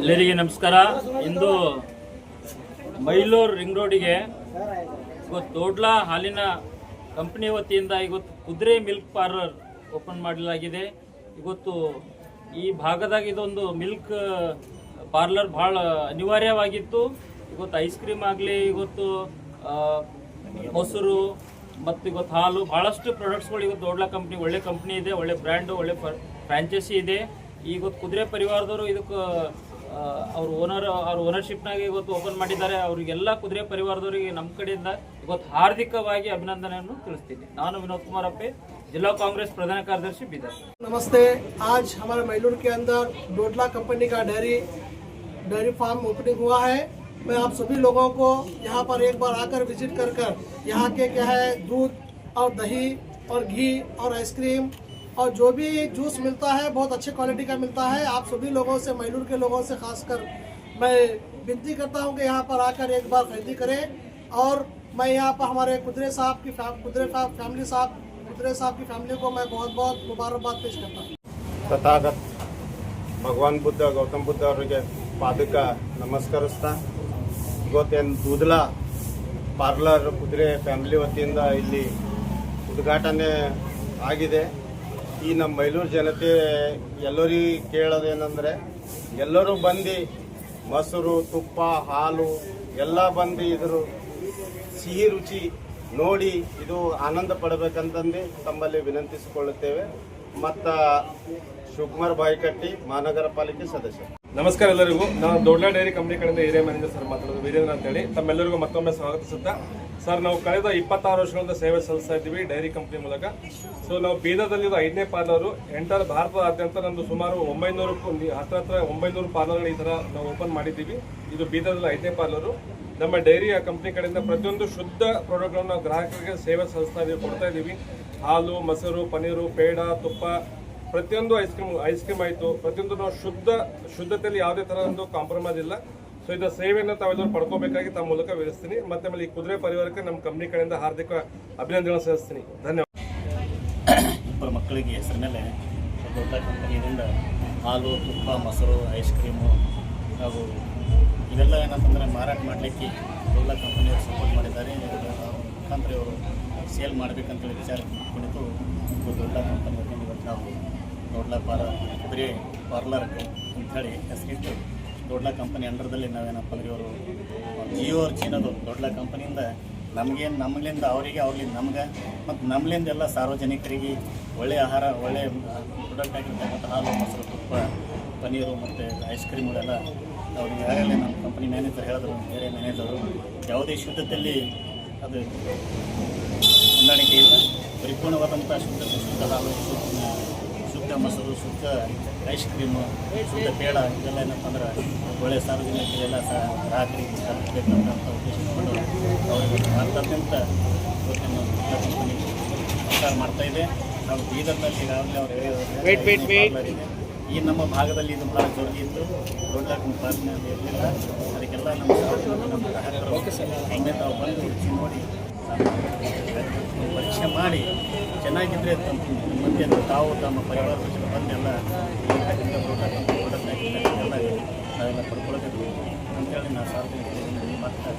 ಎಲ್ಲರಿಗೆ ನಮಸ್ಕಾರ. ಇಂದು ಮೈಲೂರು ರಿಂಗ್ ರೋಡಿಗೆ ಇವತ್ತು ದೊಡ್ಲ ಹಾಲಿನ ಕಂಪ್ನಿ ವತಿಯಿಂದ ಇವತ್ತು ಕುದುರೆ ಮಿಲ್ಕ್ ಪಾರ್ಲರ್ ಓಪನ್ ಮಾಡಲಾಗಿದೆ. ಇವತ್ತು ಈ ಭಾಗದಾಗ ಇದೊಂದು ಮಿಲ್ಕ್ ಪಾರ್ಲರ್ ಭಾಳ ಅನಿವಾರ್ಯವಾಗಿತ್ತು. ಇವತ್ತು ಐಸ್ ಕ್ರೀಮ್ ಆಗಲಿ, ಇವತ್ತು ಮೊಸರು ಮತ್ತು ಇವತ್ತು ಹಾಲು ಭಾಳಷ್ಟು ಪ್ರಾಡಕ್ಟ್ಸ್ಗಳು ಇವತ್ತು ದೊಡ್ಡ ಕಂಪ್ನಿ, ಒಳ್ಳೆ ಕಂಪ್ನಿ ಇದೆ, ಒಳ್ಳೆ ಬ್ರ್ಯಾಂಡು ಒಳ್ಳೆ ಫ್ರಾಂಚೈಸಿ ಇದೆ. ಈಗ ಕುದುರೆ ಪರಿವಾರದವರು ಇದಕ್ಕೆ ಅವ್ರ ಓನರ್ ಅವ್ರ ಓನರ್ಶಿಪ್ನಾಗ ಇವತ್ತು ಓಪನ್ ಮಾಡಿದ್ದಾರೆ ಅವರಿಗೆಲ್ಲ ಕುದುರೆ ಪರಿವಾರದವರಿಗೆ ನಮ್ಮ ಕಡೆಯಿಂದ ಇವತ್ತು ಹಾರ್ದಿಕವಾಗಿ ಅಭಿನಂದನೆಯನ್ನು ತಿಳಿಸ್ತೀನಿ ನಾನು ವಿನೋದ್ ಕುಮಾರ್ ಅಪ್ಪೆ ಜಿಲ್ಲಾ ಕಾಂಗ್ರೆಸ್ ಪ್ರಧಾನ ಕಾರ್ಯದರ್ಶಿ ಬೀದರ್ नमस्ते आज हमारे मैलूर के अंदर डोडला कंपनी का डेयरी डेयरी फार्म ओपनिंग हुआ है मैं आप सभी लोगों को यहाँ पर एक बार आकर विजिट कर कर यहाँ के क्या है दूध और दही और घी और आइसक्रीम और जो भी जूस मिलता है बहुत अच्छे क्वालिटी का मिलता है आप सभी लोगों से मैलूर के लोगों से खासकर मैं विनती करता हूँ कि यहाँ पर आकर एक बार खरीदी करें और मैं यहाँ पर हमारे कुदरे साहब की फैम- कुदरे फैम- फैमिली साहब कुदरे साहब की फैमिली को मैं बहुत बहुत मुबारकबाद पेश करता हूँ ತಥಾಗತ್ ಭಗವಾನ್ ಬುದ್ಧ ಗೌತಮ್ ಬುದ್ಧ ಅವರಿಗೆ ಪಾದಕ ನಮಸ್ಕರಿಸ್ತಾ ಇವತ್ತೇನು ದೂದಲ ಪಾರ್ಲರ್ ಕುದುರೆ ಫ್ಯಾಮಿಲಿ ವತಿಯಿಂದ ಇಲ್ಲಿ ಉದ್ಘಾಟನೆ ಆಗಿದೆ ಈ ನಮ್ಮ ಮೈಲೂರು ಜನತೆ ಎಲ್ಲರಿಗೆ ಕೇಳೋದೇನೆಂದರೆ, ಎಲ್ಲರೂ ಬಂದು ಮೊಸರು, ತುಪ್ಪ, ಹಾಲು ಎಲ್ಲ ಬಂದು ಇದ್ರ ಸಿಹಿ ರುಚಿ ನೋಡಿ ಇದು ಆನಂದ ಪಡಬೇಕಂತಂದು ತಮ್ಮಲ್ಲಿ ವಿನಂತಿಸಿಕೊಳ್ಳುತ್ತೇವೆ. ಮತ್ತು ಶಿವಕುಮಾರ್ ಬಾಯಿಕಟ್ಟಿ, ಮಹಾನಗರ ಪಾಲಿಕೆ ಸದಸ್ಯ ನಮಸ್ಕಾರ ಎಲ್ಲರಿಗೂ. ನಾನು ದೊಡ್ಡ ಡೈರಿ ಕಂಪ್ನಿ ಕಡೆಯಿಂದ ಏರಿಯಾ ಮ್ಯಾನೇಜರ್ ಸರ್ ಮಾತಾಡೋದು. ವೀರೇಂದ್ರ ಅಂತೇಳಿ. ತಮ್ಮೆಲ್ಲರಿಗೂ ಮತ್ತೊಮ್ಮೆ ಸ್ವಾಗತಿಸುತ್ತಾ ಸರ್, ನಾವು ಕಳೆದ ಇಪ್ಪತ್ತಾರು ವರ್ಷಗಳಿಂದ ಸೇವೆ ಸಲ್ಲಿಸ್ತಾ ಇದ್ದೀವಿ ಡೈರಿ ಕಂಪ್ನಿ ಮೂಲಕ. ಸೊ ನಾವು ಬೀದರ್ದಲ್ಲಿರೋ ಐದನೇ ಪಾರ್ಲರು, ಎಂಟರ್ ಭಾರತದಾದ್ಯಂತ ನಮ್ಮದು ಸುಮಾರು ಒಂಬೈನೂರಕ್ಕೂ ಹತ್ತಿರ ಹತ್ರ ಒಂಬೈನೂರು ಪಾರ್ಲರ್ಗಳು ಈ ಥರ ನಾವು ಓಪನ್ ಮಾಡಿದ್ದೀವಿ. ಇದು ಬೀದರ್ದಲ್ಲಿ ಐದನೇ ಪಾರ್ಲರು. ನಮ್ಮ ಡೈರಿ ಕಂಪ್ನಿ ಕಡೆಯಿಂದ ಪ್ರತಿಯೊಂದು ಶುದ್ಧ ಪ್ರಾಡಕ್ಟ್ಗಳನ್ನು ನಾವು ಗ್ರಾಹಕರಿಗೆ ಸೇವೆ ಸಲ್ಲಿಸ್ತಾ ಇದ್ದೀವಿ, ಕೊಡ್ತಾ ಇದ್ದೀವಿ. ಹಾಲು, ಮೊಸರು ಪನ್ನೀರು ಪೇಡ, ತುಪ್ಪ, ಪ್ರತಿಯೊಂದು ಐಸ್ ಕ್ರೀಮ್ ಐಸ್ ಕ್ರೀಮ್ ಆಯಿತು. ಪ್ರತಿಯೊಂದು ನಾವು ಶುದ್ಧ, ಶುದ್ಧತೆಯಲ್ಲಿ ಯಾವುದೇ ಥರ ಒಂದು ಕಾಂಪ್ರಮೈಸ್ ಇಲ್ಲ. ಸೊ ಇದರ ಸೇವೆಯನ್ನು ತಾವೆಲ್ಲರೂ ಪಡ್ಕೋಬೇಕಾಗಿ ತಮ್ಮ ಮೂಲಕ ವಿವರಿಸ್ತೀನಿ. ಮತ್ತೆ ಆಮೇಲೆ ಈ ಕುದುರೆ ಪರಿವಾರಕ್ಕೆ ನಮ್ಮ ಕಂಪ್ನಿ ಕಡೆಯಿಂದ ಹಾರ್ದಿಕ ಅಭಿನಂದನೆ ಸಲ್ಲಿಸ್ತೀನಿ. ಧನ್ಯವಾದ. ಇಬ್ಬರು ಮಕ್ಕಳಿಗೆ ಹೆಸರ ಮೇಲೆ ದೊಡ್ಡ ಕಂಪನಿಯಿಂದ ಹಾಲು, ತುಪ್ಪ, ಮೊಸರು ಐಸ್ ಕ್ರೀಮು ಹಾಗೂ ಇವೆಲ್ಲ ಏನಂತಂದರೆ ಮಾರಾಟ ಮಾಡಲಿಕ್ಕೆ ದೊಡ್ಡ ಕಂಪನಿಯವರು ಸಪೋರ್ಟ್ ಮಾಡಿದ್ದಾರೆ. ಮುಖಾಂತರ ಇವರು ಸೇಲ್ ಮಾಡಬೇಕಂತೇಳಿ ವಿಚಾರ ಕುಣಿತು ದೊಡ್ಡ ಕಂಪನಿ ಇವತ್ತು ನಾವು ದೊಡ್ಡ ಪಾರ ಕುದುರೆ ಪಾರ್ಲರ್ ಅಂಥೇಳಿ ಹೆಸರಿಟ್ಟು ದೊಡ್ಡ ಕಂಪನಿ ಅಂಡರ್ದಲ್ಲಿ ನಾವೇನಪ್ಪ ಅಂದ್ರೆ ಇವರು ಜಿಯೋ ಚೀನದು ದೊಡ್ಡ ಕಂಪನಿಯಿಂದ ನಮಗೇನು ನಮ್ಮಲಿಂದ ಅವರಿಗೆ ಅವ್ರಿಂದ ನಮ್ಗೆ ಮತ್ತು ನಮ್ಮಲಿಂದ ಎಲ್ಲ ಸಾರ್ವಜನಿಕರಿಗೆ ಒಳ್ಳೆಯ ಆಹಾರ ಒಳ್ಳೆಯ ಪ್ರಾಡಕ್ಟ್ ಆಗಿರ್ತಕ್ಕಂಥ ಹಾಲು, ಮೊಸರು, ತುಪ್ಪ ಪನೀರು ಮತ್ತು ಐಸ್ ಕ್ರೀಮ್ಗಳೆಲ್ಲ ಅವ್ರಿಗೆ ಯಾರೆಲ್ಲ ನಮ್ಮ ಕಂಪನಿ ಮ್ಯಾನೇಜರ್ ಹೇಳಿದ್ರು, ಬೇರೆ ಮ್ಯಾನೇಜರು ಯಾವುದೇ ಶುದ್ಧತೆಯಲ್ಲಿ ಅದು ಹೊಂದಾಣಿಕೆ ಇಲ್ಲ. ಪರಿಪೂರ್ಣವಾದಂಥ ಶುದ್ಧ ಶುದ್ಧ ಹಾಲು ಶುದ್ಧ ಮೊಸರು ಶುದ್ಧ ಐಸ್ ಕ್ರೀಮು ಶುದ್ಧ ಪೇಡ ಇದೆಲ್ಲ ಏನಪ್ಪ ಅಂದ್ರೆ ಒಳ್ಳೆ ಸಾರ್ವಜನಿಕರಿಗೆಲ್ಲ ಸಹ ರಾತ್ರಿ ತಲುಪಬೇಕಂತ ಉದ್ದೇಶಿಸಿಕೊಂಡು ಅವರಿಗೆ ಭಾರತಾದ್ಯಂತ ಇವತ್ತಿನ ಮಾಡ್ತಾ ಇದೆ. ನಾವು ಬೀದರ್ನಲ್ಲಿ ಈಗಾಗಲೇ ಅವರು ಹೇಳಿದ್ದಾರೆ ಈ ನಮ್ಮ ಭಾಗದಲ್ಲಿ ಇದು ಭಾಳ ಜೋರಿಗಿತ್ತು ದೊಡ್ಡ ಕಂಪನಿ ಇರಲಿಲ್ಲ ಅದಕ್ಕೆಲ್ಲ ನಮ್ಮ ಸಾರ್ವಜನಿಕ ನಮ್ಮ ತಾವು ಬಂದು ರುಚಿ ನೋಡಿ ಪರೀಕ್ಷೆ ಮಾಡಿ ಚೆನ್ನಾಗಿದ್ದರೆ ತಮ್ಮ ಮುಂದೆ ತಾವು ತಮ್ಮ ಪರಿವಾರದ ಜೊತೆ ಬಂದೆಲ್ಲ ಎಲ್ಲ ನಾವೆಲ್ಲ ಪಡ್ಕೊಳ್ಬೇಕು ಅಂತೇಳಿ ನಾನು ಸಾರ್ವಜನಿಕರಿಗೆ ಮತ್ತೆ